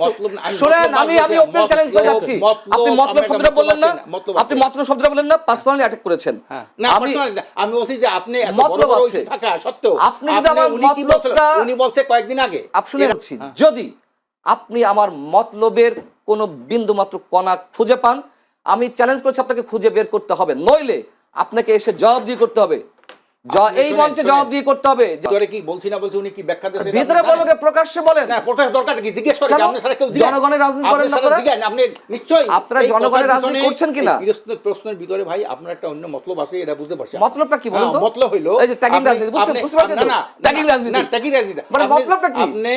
মতলব না, আমি শুনেন আমি আমি ওপেন চ্যালেঞ্জ করে যাচ্ছি আপনি মতলব শব্দটা বললেন না। আছে না, মতলব আপনি মতলব শব্দটা বললেন না পার্সোনালি অ্যাটাক করেছেন। হ্যাঁ, আমি আমি বলছি যে আপনি মতলব আছে। থাকা সত্ত্বেও আপনি যদি আমার উনি কি বলছিল? মতলবটা- উনি বলছে কয়েকদিন আগে। আপনি বলছি। যদি আপনি আমার মতলবের কোনো বিন্দু মাত্র কণা খুঁজে পান আমি চ্যালেঞ্জ করেছি আপনাকে খুঁজে বের করতে হবে। নইলে আপনাকে এসে জবাব দিয়ে করতে হবে। এই মঞ্চে জবাব দিয়ে করতে হবে কি বলছি না বলছি উনি কি ব্যাখ্যা দিয়েছেন ভিতরে আপনি প্রকাশ্যে বলেন না প্রকাশ দরকার কি জিজ্ঞেস করে কেন? আপনি স্যার কেউ জনগণের রাজনীতি করেন না আপনারা? আপনি নিশ্চয়ই আপনারা জনগণের রাজনীতি করছেন কিনা? এই প্রশ্নের ভিতরে ভাই আপনার একটা অন্য মতলব আছে এটা বুঝতে পারছি মতলবটা কি বলুন তো? হ্যাঁ, মতলব হইল এই যে আপনি- রাজনীতি, বুঝছেন- বুঝতে পারছেন না, তো? না, রাজনীতি। না, tagging রাজনীতি। মানে মতলবটা কি? আপনি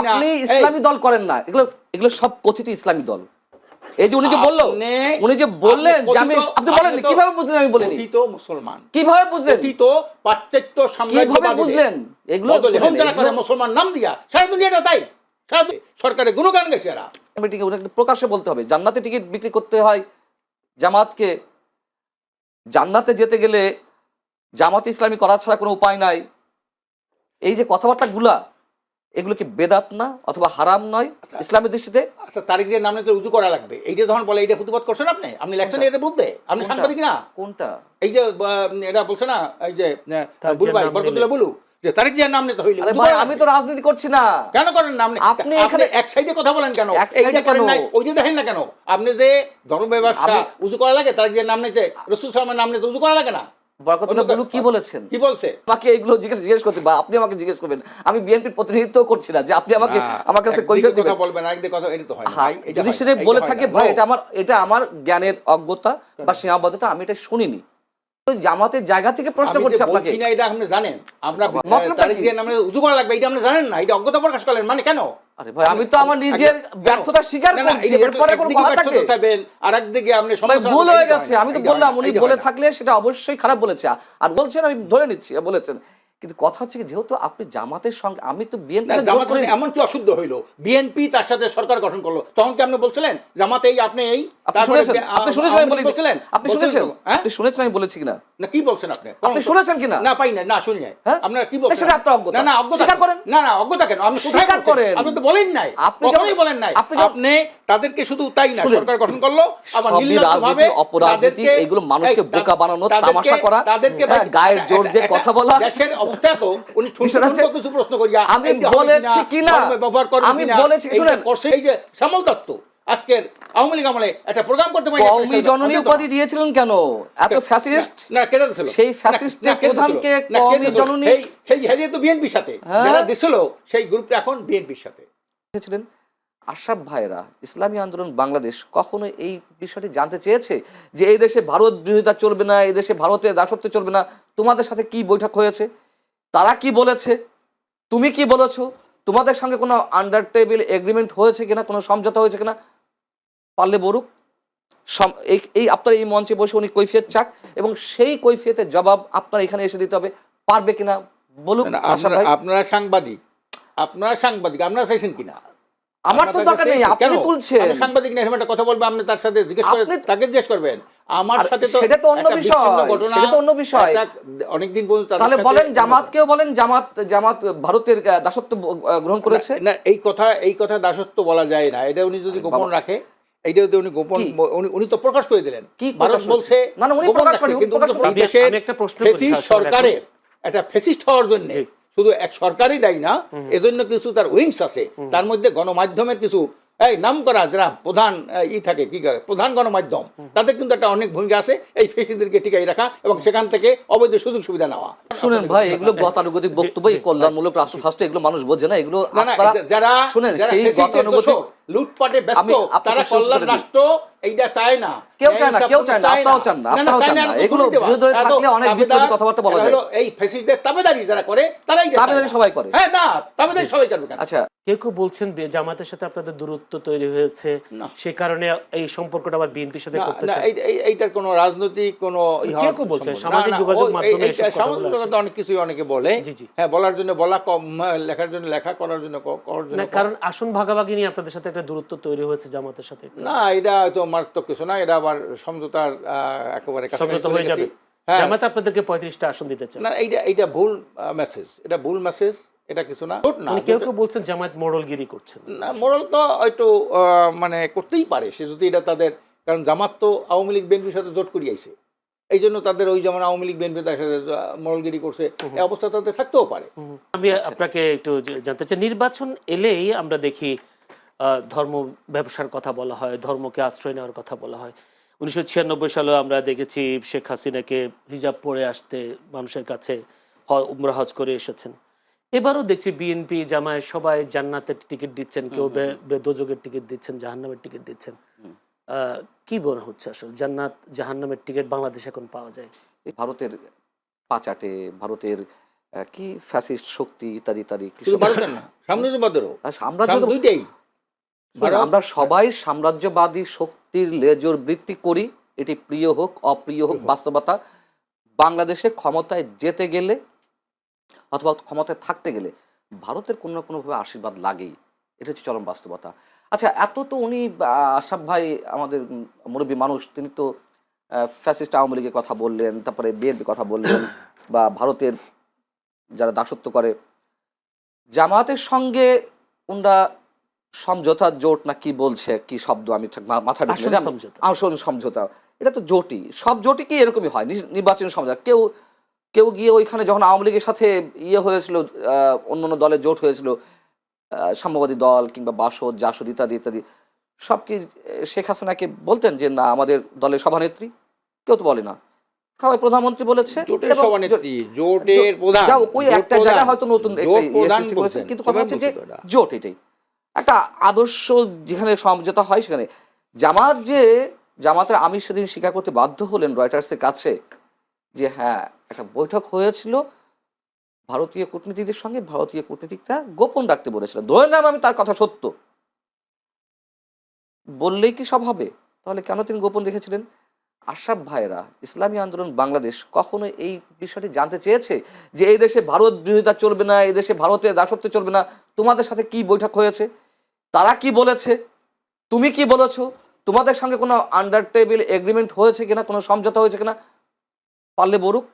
আপনি ইসলামী দল করেন না এগুলো এগুলো সব কথিত ইসলামী দল এই যে উনি যে বলল উনি যে বললেন যে আমি আপনি বলেন কীভাবে বুঝলেন আমি বলিনি? কথিত মুসলমান। কীভাবে বুঝলেন? কথিত পাশ্চাত্য সাম্রাজ্য কীভাবে বুঝলেন? এগুলো মুসলমান নাম দিয়া সারা দুনিয়াটা তাই। সরকারের গুণগান গেছে এরা। মিটিংয়ে প্রকাশ্যে বলতে হবে জান্নাতে টিকিট বিক্রি করতে হয় জামাতকে। জান্নাতে যেতে গেলে জামাত ইসলামী করা ছাড়া কোনো উপায় নাই। এই যে কথাবার্তাগুলা এগুলো কি বেদাত না অথবা হারাম নয় ইসলামের দৃষ্টিতে। আচ্ছা তারিখ দিয়ে নামে তো উজু করা লাগবে। এইটা যখন বলে এইটা প্রতিবাদ করছেন আপনি? আপনি লেখছেন এটা বুঝতে? আপনি সাংবাদিক না? কোনটা? এই যে এটা বলছে না এই যে আহ, তার বুলু যে ভাই নাম বরকতুল্লাহ বুলু যে তারিখ নাম নিতে হইলে আমি তো রাজনীতি করছি না। কেন করেন না আপনি এখানে- এক সাইডে কথা বলেন কেন? এক করেন কেন? ওই যে দেখেন না কেন? আপনি যে ধর্ম উজু করা লাগে তারিখ নাম নিতে রসুল সালামের নাম নিতে উজু করা লাগে না? বরকতুল্লাহ কি বলেছেন। কি বলছে? আমাকে এগুলো জিজ্ঞেস জিজ্ঞেস করতে বা আপনি আমাকে জিজ্ঞেস করবেন। আমি বিএনপির প্রতিনিধিত্ব করছি না যে আপনি আমাকে আমার কাছে কৈফিয়ত দিবেন। কথা বলবেন আরেকদিকে কথা এটা তো হয় না ভাই, এটা যদি সেটা বলে থাকে ভাই এটা আমার এটা আমার জ্ঞানের অজ্ঞতা বা সীমাবদ্ধতা আমি এটা শুনিনি। জামাতের জায়গা থেকে প্রশ্ন করছি আপনাকে। না এটা আপনি জানেন। আমরা তারিখ নামে উজু করা লাগবে এটা আপনি জানেন না এটা অজ্ঞতা প্রকাশ করলেন। মানে কেন? আমি তো আমার নিজের ব্যর্থতা স্বীকার করছি এরপরে কোনো কথা থাকে। আর একদিকে আপনি সবাই ভুল হয়ে গেছে আমি তো বললাম উনি বলে থাকলে সেটা অবশ্যই খারাপ বলেছে। আর বলছেন আমি ধরে নিচ্ছি বলেছেন। কিন্তু কথা হচ্ছে কি যেহেতু আপনি জামাতের সঙ্গে আমি তো বিএনপি এমন কি অশুদ্ধ হইল। বিএনপি তার সাথে সরকার গঠন করল। তখন কি আপনি বলছিলেন? জামাত এই আপনি এই? আপনি শুনেছেন? আপনি শুনেছেন আপনি শুনেছেন? হ্যাঁ? আপনি শুনেছেন আমি বলেছি কিনা? না কি বলছেন আপনি? আপনি শুনেছেন কিনা? না পাই না না শুনি নাই। হ্যাঁ? আপনারা কি বলছেন? সেটা আপনার অজ্ঞতা। না না অজ্ঞতা স্বীকার করেন। না না অজ্ঞতা কেন? আপনি স্বীকার করেন। আপনি তো বলেন নাই। আপনি কখনোই যখন- বলেন নাই। আপনি আপনি তাদেরকে শুধু তাই না সরকার গঠন করল আবার রাজনীতি, অপরাজনীতি, এগুলো মানুষকে বোকা বানানো, তামাশা করা, তাদেরকে হ্যাঁ, গায়ের জোর দিয়ে কথা বলা। দেশের অবস্থা উনি ছোট বিষয়টা হচ্ছে- ছোট কিছু প্রশ্ন করিয়া আমি বলেছি কিনা? ব্যবহার করবে আমি বলেছি, শুনেন। করছে যে শ্যামল দত্ত আজকের আওয়ামী লীগ আমলে একটা প্রোগ্রাম করতে পারি কওমি জননী উপাধি দিয়েছিলেন কেন এত ফ্যাসিস্ট না কেটে দিছিল সেই ফ্যাসিস্টের প্রধানকে দিছিল। না, কেটে কওমি দিছিল। জননী- সেই হেরিয়ে তো বিএনপির সাথে। যারা দিছিল সেই গ্রুপটা এখন বিএনপির সাথে ছিলেন আশরাফ ভাইরা ইসলামী আন্দোলন বাংলাদেশ কখনো এই বিষয়টি জানতে চেয়েছে যে এই দেশে ভারত বিরোধিতা চলবে না এই দেশে ভারতের দাসত্ব চলবে না তোমাদের সাথে কি বৈঠক হয়েছে তারা কি বলেছে? তুমি কি বলেছ? তোমাদের সঙ্গে কোনো আন্ডার টেবিল এগ্রিমেন্ট হয়েছে কিনা? কোনো সমঝোতা হয়েছে কিনা? পারলে বলুক। এই আপনার এই মঞ্চে বসে উনি কৈফিয়ত চাক এবং সেই কৈফিয়তের জবাব আপনার এখানে এসে দিতে হবে। পারবে কিনা বলুক আপনারা সাংবাদিক। আপনারা সাংবাদিক আপনারা চাইছেন কিনা? আমার তো দরকার নেই আপনি তুলছেন। সাংবাদিক না এরকম একটা কথা বলবে আপনি তার সাথে জিজ্ঞেস করে তাকে জিজ্ঞেস করবেন। আমার সাথে তো সেটা তো অন্য বিষয়, সেটা তো অন্য বিষয়। একটা- অনেকদিন পর্যন্ত তাহলে বলেন জামাতকেও বলেন জামাত জামাত ভারতের দাসত্ব গ্রহণ করেছে? না এই কথা এই কথা দাসত্ব বলা যায় না। এটা উনি যদি গোপন রাখে এইটা যদি উনি গোপন উনি উনি তো প্রকাশ করে দিলেন। কি ভারত বলছে না, না, উনি প্রকাশ করেনি, কিন্তু দেশের আমি একটা প্রশ্ন করি, ফেসিস্ট শাসনের সরকারের একটা ফেসিস্ট হওয়ার জন্য। শুধু এক সরকারই দেয় না এজন্য কিছু তার উইংস আছে। তার মধ্যে গণমাধ্যমের কিছু এই নাম করা যারা প্রধান ই থাকে কি প্রধান গণমাধ্যম তাদের কিন্তু একটা অনেক ভূমিকা আছে এই ফেসিদেরকে টিকাই রাখা এবং সেখান থেকে অবৈধ সুযোগ সুবিধা নেওয়া। শুনেন ভাই এগুলো গতানুগতিক বক্তব্য এই কল্যাণমূলক রাষ্ট্র ফার্স্ট এগুলো মানুষ বোঝে না এগুলো যারা শুনেন সেই গতানুগতিক লুটপাটে ব্যস্ত তারা কল্যাণ রাষ্ট্র এইটা চায় না। কেউ চায় না, কেউ চায় না, আপনারাও চান না, আপনারাও চান না। এগুলো বিরোধী থাকলে অনেক বিপরীত কথাবার্তা বলা যায়। এই ফেসিস্টদের তাবেদারি যারা করে তারাই তাবেদারি সবাই করে। হ্যাঁ না তাবেদারি সবাই করবে আচ্ছা। কেউ কেউ বলছেন বে- জামাতের সাথে আপনাদের দূরত্ব তৈরি হয়েছে। সে কারণে এই সম্পর্কটা আবার বিএনপির সাথে করতে না, এই- এই- এইটার কোনো রাজনৈতিক কোনো কেউ কেউ বলছে, সামাজিক যোগাযোগ মাধ্যমে সামাজিক যোগাযোগ অনেক কিছুই অনেকে বলে। জি, জি। হ্যাঁ বলার জন্য বলা কম হ্যাঁ, লেখার জন্য লেখা করার জন্য করার জন্য না কারণ আসন ভাগাভাগি নিয়ে আপনাদের সাথে একটা দূরত্ব তৈরি হয়েছে জামাতের সাথে? না এটা হয়তো মারাত্মক কিছু না এটা আবার সমঝোতার একেবারে সমঝোতা হয়ে যাবে। হ্যাঁ। জামাত আপনাদেরকে পঁয়ত্রিশটা আসন দিতে না এইটা এইটা ভুল মেসেজ এটা ভুল মেসেজ এটা কিছু না মানে কেউ কেউ বলছেন জামায়াত মডলগিরি করছেন না। মোরাল তো একটু মানে করতেই পারে সে যদি এটা তাদের কারণ জামাত তো আওয়ামী লীগ বিএনপির সাথে জোট করিয়াছে। এই জন্য তাদের ওই যেমন আওয়ামী লীগ বিএনপি তার সাথে মরলগিরি করছে এই অবস্থা তাদের থাকতেও পারে। আমি আপনাকে একটু জানতে চাই নির্বাচন এলেই আমরা দেখি ধর্ম ব্যবসার কথা বলা হয় ধর্মকে আশ্রয় নেওয়ার কথা বলা হয়। উনিশশো ছিয়ানব্বই সালে আমরা দেখেছি শেখ হাসিনাকে হিজাব পরে আসতে মানুষের কাছে উমরা হজ করে এসেছেন। এবারও দেখছি বিএনপি জামায় সবাই জান্নাতের টিকিট দিচ্ছেন কেউ বে- টিকিট দিচ্ছেন জাহান্নামের টিকিট দিচ্ছেন। কি মনে হচ্ছে আসলে? জান্নাত জাহান্নামের টিকিট বাংলাদেশ এখন পাওয়া যায়। এই ভারতের পাচাটে ভারতের কি ফ্যাসিস্ট শক্তি ইত্যাদি ইত্যাদি সাম্রাজ্যবাদেরও সাম্রাজ্য দুইটাই। আমরা সবাই সাম্রাজ্যবাদী শক্তির লেজর বৃত্তি করি এটি প্রিয় হোক অপ্রিয় হোক বাস্তবতা। বাংলাদেশে ক্ষমতায় যেতে গেলে অথবা ক্ষমতায় থাকতে গেলে ভারতের কোনো না কোনোভাবে আশীর্বাদ লাগেই। এটা হচ্ছে চরম বাস্তবতা। আচ্ছা এত তো উনি আহ, আশরাফ ভাই আমাদের মুরব্বী মানুষ তিনি তো ফ্যাসিস্ট আওয়ামী লীগের কথা বললেন তারপরে বিএনপি কথা বললেন বা ভারতের যারা দাসত্ব করে। জামায়াতের সঙ্গে উনরা সমঝোতা জোট না কি বলছে কি শব্দ আমি ঠিক মা- মাথায় ঢুকছে আসল না। সমঝোতা। এটা তো জোটই সব জোটই কি এরকমই হয় নির্বাচনী সমঝোতা কেউ কেউ গিয়ে ওইখানে যখন আওয়ামী লীগের সাথে ইয়ে হয়েছিল অন্য অন্য দলের জোট হয়েছিল সাম্যবাদী দল কিংবা বাসদ জাসদ ইত্যাদি ইত্যাদি সব কি শেখ হাসিনাকে বলতেন যে না আমাদের দলের সভানেত্রী কেউ তো বলে না সবাই প্রধানমন্ত্রী বলেছে জোটের প্রধান একটা। হয়তো নতুন। কিন্তু কথা হচ্ছে যে। জোট এটাই একটা আদর্শ যেখানে সমঝোতা হয় সেখানে। জামাত যে, জামাতের আমি সেদিন স্বীকার করতে বাধ্য হলেন রয়টার্সের কাছে যে হ্যাঁ একটা বৈঠক হয়েছিল, ভারতীয় কূটনীতিকদের সঙ্গে ভারতীয় কূটনীতিকরা গোপন রাখতে বলেছিল ধরে নাম আমি তার কথা সত্য। বললেই কি সব হবে? তাহলে কেন তিনি গোপন রেখেছিলেন? আশরাফ ভাইরা ইসলামী আন্দোলন বাংলাদেশ কখনো এই বিষয়টি জানতে চেয়েছে? যে, এই দেশে ভারত বিরোধিতা চলবে না, এই দেশে ভারতের দাসত্ব চলবে না, তোমাদের সাথে কি বৈঠক হয়েছে? তারা কি বলেছে? তুমি কি বলেছ? তোমাদের সঙ্গে কোনো আন্ডার টেবিল এগ্রিমেন্ট হয়েছে কিনা? কোনো সমঝোতা হয়েছে কিনা? পারলে বলুক।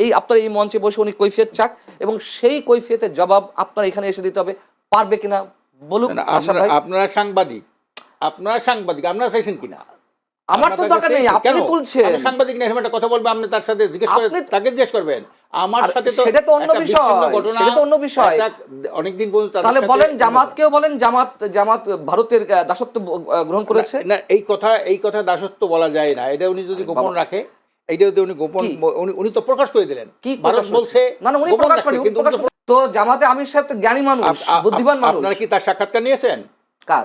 এই আপনার এই মঞ্চে বসে উনি কৈফিয়ত চাক এবং সেই কৈফিয়তের জবাব আপনার এখানে এসে দিতে হবে। পারবে কিনা বলুক আপনারা সাংবাদিক। আপনারা সাংবাদিক আপনারা চাইছেন কিনা? আমার তো দরকার নেই আপনি? তুলছেন। সাংবাদিক না এরকম একটা কথা বলবে আপনি তার সাথে জিজ্ঞেস করে তাকে জিজ্ঞেস করবেন। আমার সাথে তো সেটা তো অন্য বিষয়, সেটা তো অন্য বিষয়। অনেকদিন পর্যন্ত তাহলে বলেন জামাতকেও বলেন জামাত জামাত ভারতের দাসত্ব গ্রহণ করেছে? না এই কথা এই কথা দাসত্ব বলা যায় না। এটা উনি যদি গোপন রাখে এইটা যদি উনি গোপন উনি তো প্রকাশ করে দিলেন। কি ভারত বলছে হয়েছে? না না উনি প্রকাশ করেনি তো- জামাতে আমির সাহেব তো জ্ঞানী মানুষ বুদ্ধিমান মানুষ। আপনারা কি তার সাক্ষাৎকার নিয়েছেন?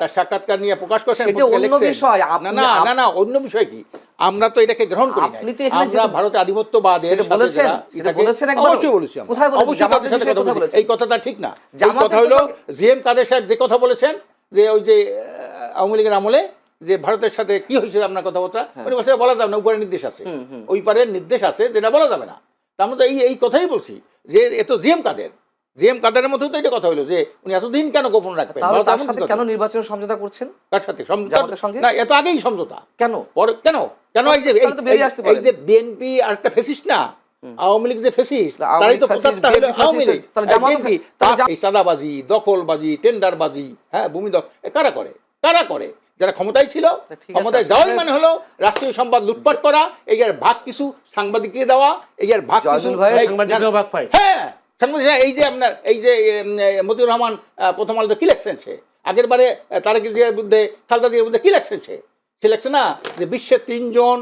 তার সাক্ষাৎকার নিয়ে প্রকাশ করছেন সেটা অন্য বিষয়, না না না না অন্য বিষয় কি? আমরা তো এটাকে গ্রহণ করি আপনি তো আমরা ভারতে আধিপত্যবাদের বলেছেন? এটাকে- বলেছেন একবারও? অবশ্যই বলেছি কোথায় বলেছেন? অবশ্যই তাদের সাথে কথা বলেছেন? এই কথাটা ঠিক না। এই কথা হলো বিষয়ে- জি এম কাদের সাহেব যে কথা বলেছেন যে ওই যে আওয়ামী লীগের আমলে যে ভারতের সাথে কি হয়েছিল আপনার কথাবার্তা উনি বলছে বলা যাবে না উপরে নির্দেশ আছে। ওই পারের নির্দেশ আছে যেটা বলা যাবে না। তার মধ্যে এই এই কথাই বলছি যে এ তো জিএম কাদের। জিএম কাদের মতো তো এটা কথা হলো যে উনি এতদিন কেন গোপন রাখবেন? তার সাথে কেন নির্বাচন সমঝোতা করছেন? কার সাথে? সমঝোতা সঙ্গে? না এত আগেই সমঝোতা। কেন? পরে কেন? কেন এই যে এই- যে বিএনপি আর একটা ফেসিস্ট না? আওয়ামী লীগ যে আওয়ামী তারই তো প্রচারটা হলো আওয়ামী লীগ। এই সাদাবাজি দখলবাজি টেন্ডারবাজি হ্যাঁ ভূমি কারা করে? কারা করে? যারা ক্ষমতায় ছিল ক্ষমতায় যাওয়াই মানে হলো রাষ্ট্রীয় সম্পদ লুটপাট করা এই আর ভাগ কিছু সাংবাদিককে দেওয়া এই আর ভাগ কিছু ভাগ পায়। হ্যাঁ, এই যে আপনার এই যে মতিউর রহমান প্রথম আলোতে কি লেখছেন সে? আগের বারে তারেক জিয়ার বিরুদ্ধে খালদা জিয়ার বিরুদ্ধে কি লেখছেন সে? সে লেখছে না যে বিশ্বের তিনজন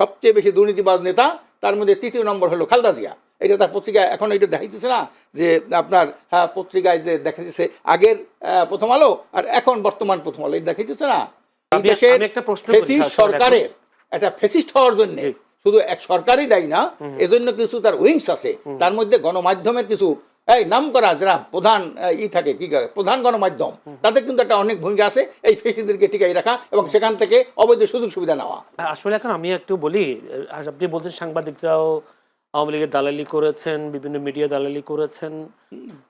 সবচেয়ে বেশি দুর্নীতিবাজ নেতা তার মধ্যে তৃতীয় নম্বর হলো খালদা জিয়া। এটা তার পত্রিকায় এখন এটা দেখাইতেছে না যে আপনার হ্যাঁ, পত্রিকায় যে দেখাইতেছে আগের প্রথম আলো আর এখন বর্তমান প্রথম আলো। এটা দেখাইতেছে না। দেশের সরকারের একটা ফেসিস্ট হওয়ার জন্য শুধু এক সরকারই দায়ী না এজন্য কিছু তার উইংস আছে। তার মধ্যে গণমাধ্যমের কিছু এই নাম করা যারা প্রধান ই থাকে কি করে, প্রধান গণমাধ্যম তাদের কিন্তু একটা অনেক ভূমিকা আছে এই ফেসিদেরকে টিকাই রাখা এবং সেখান থেকে অবৈধ সুযোগ সুবিধা নেওয়া। আসলে এখন আমি একটু বলি আপনি বলছেন সাংবাদিকরাও আওয়ামী লীগের দালালি করেছেন বিভিন্ন মিডিয়া দালালি করেছেন।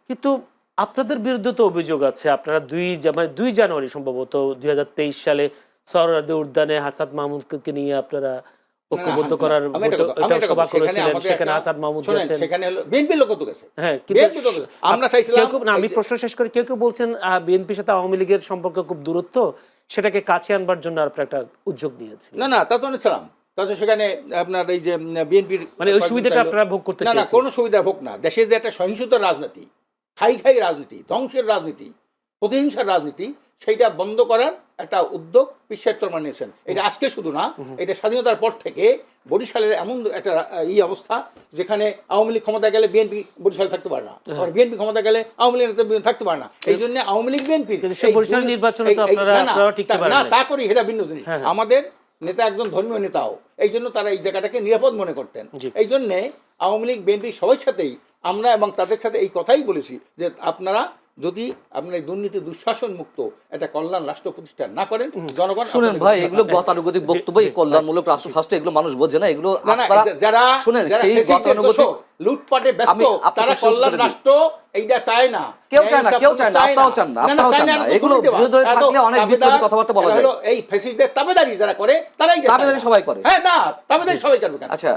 কিন্তু আপনাদের বিরুদ্ধে তো অভিযোগ আছে আপনারা দুই মানে দুই জানুয়ারি সম্ভবত দুই হাজার তেইশ সালে সরহদি উদ্যানে হাসাদ মাহমুদকে নিয়ে আপনারা ঐক্যবদ্ধ করার এটা সভা করেছিলেন সেখানে আসাদ মাহমুদ গেছেন। সেখানে হলো বিএনপির লোক তো গেছে। হ্যাঁ বিএনপি তো গেছে। আমরা চাইছিলাম না আমি প্রশ্ন শেষ করি কেউ কেউ বলছেন বিএনপির সাথে আওয়ামী লীগের সম্পর্ক খুব দূরত্ব সেটাকে কাছে আনবার জন্য আপনার একটা উদ্যোগ নিয়েছিল না না তা তো নিয়েছিলাম তা সেখানে আপনার এই যে বিএনপির মানে ওই সুবিধাটা আপনারা ভোগ করতে না না কোনো সুবিধা ভোগ না। দেশে যে একটা সহিংসতার রাজনীতি খাই খাই রাজনীতি ধ্বংসের রাজনীতি প্রতিহিংসার রাজনীতি সেইটা বন্ধ করার একটা উদ্যোগ বিশ্বাস শর্মা নিয়েছেন। এটা আজকে শুধু না এটা স্বাধীনতার পর থেকে বরিশালের এমন একটা রা- ই অবস্থা যেখানে আওয়ামী লীগ ক্ষমতা গেলে বিএনপি বরিশালে থাকতে পারে না। হ্যাঁ। বিএনপি ক্ষমতা গেলে আওয়ামী লীগ নেতা থাকতে পারে না। এই জন্য আওয়ামী লীগ বিএনপি বরিশাল নির্বাচনে না তা করি এটা ভিন্ন জিনিস। হ্যাঁ, হ্যাঁ। আমাদের নেতা একজন ধর্মীয় নেতাও এই জন্য তারা এই জায়গাটাকে নিরাপদ মনে করতেন। এই জন্যে আওয়ামী লীগ বিএনপি সবার সাথেই আমরা এবং তাদের সাথে এই কথাই বলেছি যে আপনারা যদি আপনার দুর্নীতি দুঃশাসন মুক্ত একটা কল্যাণ রাষ্ট্র প্রতিষ্ঠা না করেন জনগণ শুনেন ভাই এগুলো গতানুগতিক বক্তব্য কল্যাণমূলক রাষ্ট্র ফার্স্ট এগুলো মানুষ বোঝে না এগুলো যারা শুনেন সেই গতানুগতিক লুটপাটে ব্যস্ত তারা কল্যাণ রাষ্ট্র এইটা চায় না। কেউ চায় না, কেউ চায় না, আপনারাও চান না, আপনারাও চান না। এগুলো। বিরোধী তো থাকলে অনেক তাবেদার, কথাবার্তা বলা যায়। এই ফ্যাসিস্টদের তাবেদারি যারা করে তারাই তাবেদারি সবাই করে। হ্যাঁ না তাবেদারি সবাই করবে আচ্ছা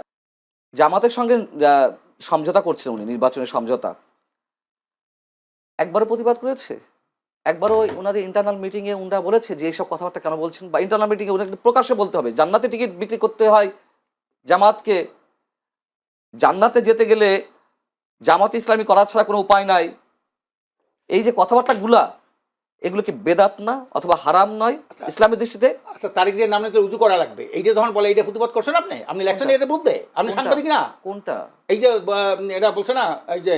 জামাতের সঙ্গে সমঝোতা করছিলেন উনি নির্বাচনের সমঝোতা। একবারও প্রতিবাদ করেছে? একবারও ওই ওনাদের ইন্টারনাল মিটিংয়ে উনরা বলেছে যে এইসব কথাবার্তা কেন বলছেন? বা ইন্টারনাল মিটিংয়ে ওনাকে প্রকাশ্যে বলতে হবে। জান্নাতে টিকিট বিক্রি করতে হয় জামাতকে। জান্নাতে যেতে গেলে জামাত ইসলামী করা ছাড়া কোনো উপায় নাই। এই যে কথাবার্তাগুলা এগুলো কি বেদাত না অথবা হারাম নয় ইসলামের দৃষ্টিতে। আচ্ছা তারিখ দিয়ে নামে তো উজু করা লাগবে। এই যে যখন বলে এইটা প্রতিবাদ করছেন আপনি? আপনি লেখছেন এটা বুঝতে আপনি? সাংবাদিক না। কোনটা? এই যে এরা বলছে না এই যে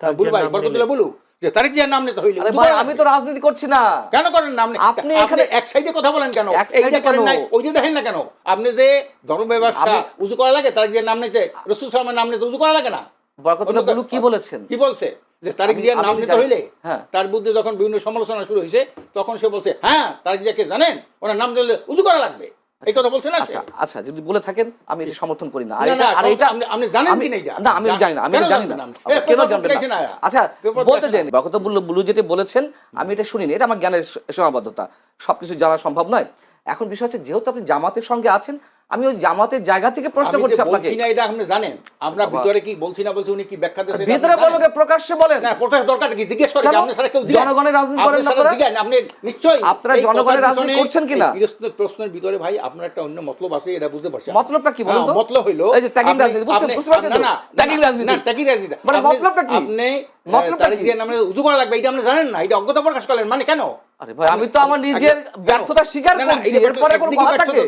তারিক ভাই বরকতুল্লাহ বলু। যে তারিখ জিয়ার নাম নিতে হইলে। আমি তো রাজনীতি করছি না। কেন করেন না আপনি এখানে- এক সাইডে কথা বলেন কেন? এইটা করেন নাই ওই যে দেখেন না কেন? আপনি যে ধর্ম ব্যবস্থা উজু করা লাগে জিয়ার নাম নিতে রসুল সালামের নাম নিতে উজু করা লাগে না? বরকতুল্লাহ কি বলেছেন? কি বলছে? যে তারিক জিয়ার নাম নিতে হইলে হ্যাঁ। তার বিরুদ্ধে যখন বিভিন্ন সমালোচনা শুরু হয়েছে তখন সে বলছে হ্যাঁ তারিক জিয়াকে জানেন? ওনার নাম দিলে উজু করা লাগবে। এই কথা বলছে আচ্ছা আচ্ছা যদি বলে থাকেন আমি এটা সমর্থন করি না। আর এটা আর এটা আপনি- জানেন কি না? না আমি জান- না আমি জানি না। কেন জানবেন না। আচ্ছা বলতে দেন বরকত বুলু যেটা বলেছেন আমি এটা শুনিনি এটা আমার জ্ঞানের সীমাবদ্ধতা। সবকিছু জানা সম্ভব নয়। এখন বিষয় হচ্ছে যেহেতু আপনি জামাতের সঙ্গে আছেন আমি ওই জামাতের জায়গা থেকে প্রশ্ন করছি আপনাকে না এটা আপনি জানেন আমরা ভিতরে কি বলছি না বলছি উনি কি ব্যাখ্যা দিয়েছেন ভিতরে? বলবে প্রকাশ্যে বলেন না প্রকাশ দরকার কি জিজ্ঞেস করে আপনি স্যার কেউ জনগণের রাজনীতি করেন না আপনারা? আপনি নিশ্চয়ই আপনারা জনগণের রাজনীতি করছেন কিনা? এই প্রশ্নের ভিতরে ভাই আপনার একটা অন্য মতলব আছে এটা বুঝতে পারছেন মতলবটা কি বলুন তো? হ্যাঁ, মতলব হইল এই যে আপনি- রাজনীতি, বুঝছেন- বুঝতে পারছেন না, তো? না, tagging রাজনীতি। না, tagging রাজনীতি। মানে আপনি- মতলবটা কি? আপনি মতলবটা কি? নামে উজু করা লাগবে এটা আপনি জানেন না এটা অজ্ঞতা প্রকাশ করলেন মানে কেন আমি তো আমার নিজের ব্যর্থতা স্বীকার করছি এরপরে কোনো কথা থাকে?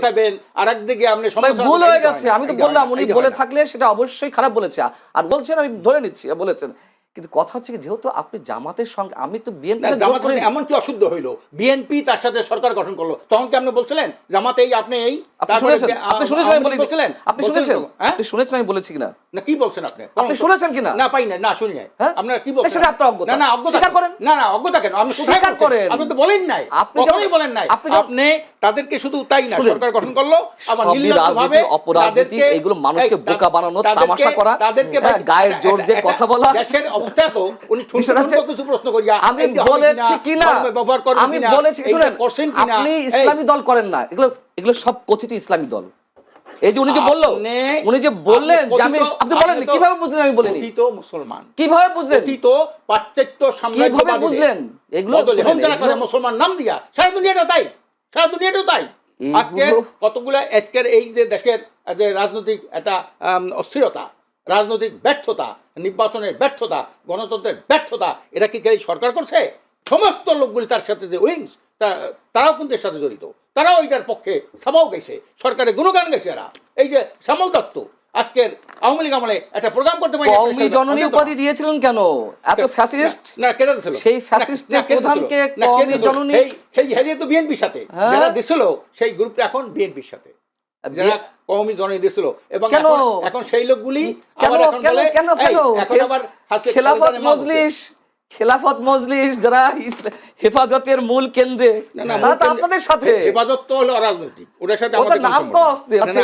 আর একদিকে আপনি সবাই ভুল হয়ে গেছে আমি তো বললাম উনি বলে থাকলে সেটা অবশ্যই খারাপ বলেছে। আর বলছেন আমি ধরে নিচ্ছি বলেছেন। কিন্তু কথা হচ্ছে যেহেতু আপনি জামাতের সঙ্গে আমি তো বিএনপি মানে এমন কি অশুদ্ধ হইল। বিএনপি তার সাথে সরকার গঠন করল। তখন কি আপনি বলছিলেন? জামাত এই আপনি এই আপনি শুনেছেন? আপনি শুনেছেন আমি আওয়ামী বলি লীগ বলছিলেন? আপনি শুনেছেন? হ্যাঁ? আপনি শুনেছেন আমি বলেছি কিনা? না কি বলছেন আপনি? আপনি শুনেছেন কিনা? না পাই না না শুনি নাই। হ্যাঁ? আপনারা কি বলছেন? সেটা আপনার অজ্ঞতা। না না অজ্ঞতা স্বীকার করেন। না না অজ্ঞতা কেন? আপনি স্বীকার করেন। আপনি তো বলেন নাই। আপনি আপনি বলেন নাই। আপনি আপনি তাদেরকে শুধু তাই না সরকার গঠন করল আবার নির্লজ্জভাবে অপরাজনীতি, এগুলো মানুষকে বোকা বানানো, তামাশা করা, তাদেরকে হ্যাঁ, গায়ের জোর দিয়ে কথা বলা। দেশের অবস্থা উনি ছোট বিষয়টা হচ্ছে- ছোট কিছু প্রশ্ন করিয়া আমি বলেছি কিনা ব্যবহার করবেন আমি বলেছি শুনেন আপনি এই, ইসলামী দল করেন না। এগুলো এগুলো সব কথিত ইসলামী দল। এই যে উনি যে বলল উনি যে বললেন যে আমি আপনি বলেন কীভাবে বুঝলেন আমি বলিনি? কথিত মুসলমান। কীভাবে বুঝলেন? কথিত পাশ্চাত্য কীভাবে বুঝলেন? এগুলো এখন যারা করে মুসলমান নাম দিয়া সারা দুনিয়াটা তাই সারা তাই। আজকে কতগুলো আজকের এই যে দেশের যে রাজনৈতিক একটা অস্থিরতা রাজনৈতিক ব্যর্থতা নির্বাচনের ব্যর্থতা গণতন্ত্রের ব্যর্থতা এটা কি এই সরকার করছে? সমস্ত লোকগুলি তার সাথে যে উইংস তারাও কিন্তু এর সাথে জড়িত। তারাও এটার পক্ষে সাবাও গেছে। সরকারের গুণগান গেছে এরা। এই যে শ্যামল দত্ত আজকের আওয়ামী লীগ আমলে একটা প্রোগ্রাম করতে পারি কওমি জননী উপাধি দিয়েছিলেন কেন? এত ফ্যাসিস্ট না কেটে দিছিল? সেই ফ্যাসিস্টের প্রধানকে কওমি জননী- হেরিয়ে তো বিএনপির সাথে। হ্যাঁ। যারা দিছিল সেই গ্রুপটা এখন বিএনপির সাথে। যারা কওমি জননী দিছিল এবং কেন? এখন- সেই লোকগুলি কেন? কেন? কেন? কেন? এখন আবার খেলাফত মজলিস খেলাফত মজলিস যারা হেফাজতের মূল কেন্দ্রে তারা তো আপনাদের সাথে। হেফাজত তো হলো রাজনৈতিক ওটার সাথে আমাদের নাম তো। আস্তে